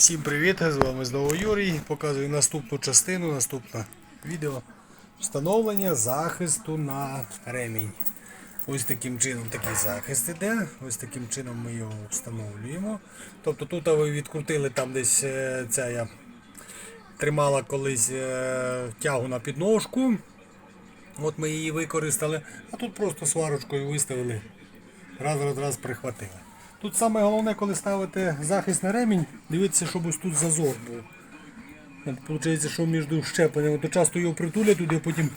Всім привіт! З вами знову Юрій. Показую наступну частину, наступне відео встановлення захисту на ремінь. Ось таким чином такий захист іде. Ось таким чином ми його встановлюємо. Тобто тут ви відкрутили там десь е, ця я тримала колись е, тягу на підножку. От ми її використали, а тут просто сварочкою виставили. Раз, раз, раз прихватили. Тут саме головне, коли ставите захист на ремінь, дивіться, щоб ось тут зазор був. Получається, що між щепленнями, то часто його притулять туди, потім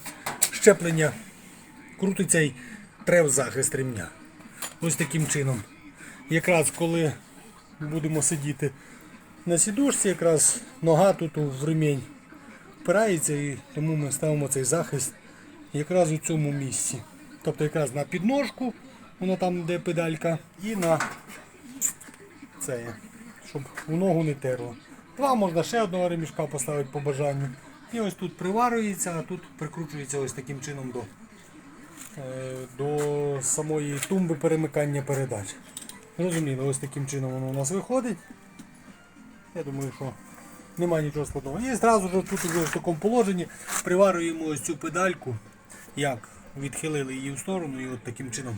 щеплення крутиться і тре в захист ремня. Ось таким чином. Якраз коли будемо сидіти на сідушці, якраз нога тут в ремінь впирається і тому ми ставимо цей захист якраз у цьому місці. Тобто якраз на підножку, воно там де педалька, і на це, щоб у ногу не терло. Два можна ще одного ремішка поставити по бажанню. І ось тут приварюється, а тут прикручується ось таким чином до, е, до самої тумби перемикання передач. Зрозуміло, ось таким чином воно у нас виходить. Я думаю, що немає нічого складного. І зразу ж тут уже в такому положенні приварюємо ось цю педальку. Як відхилили її в сторону і от таким чином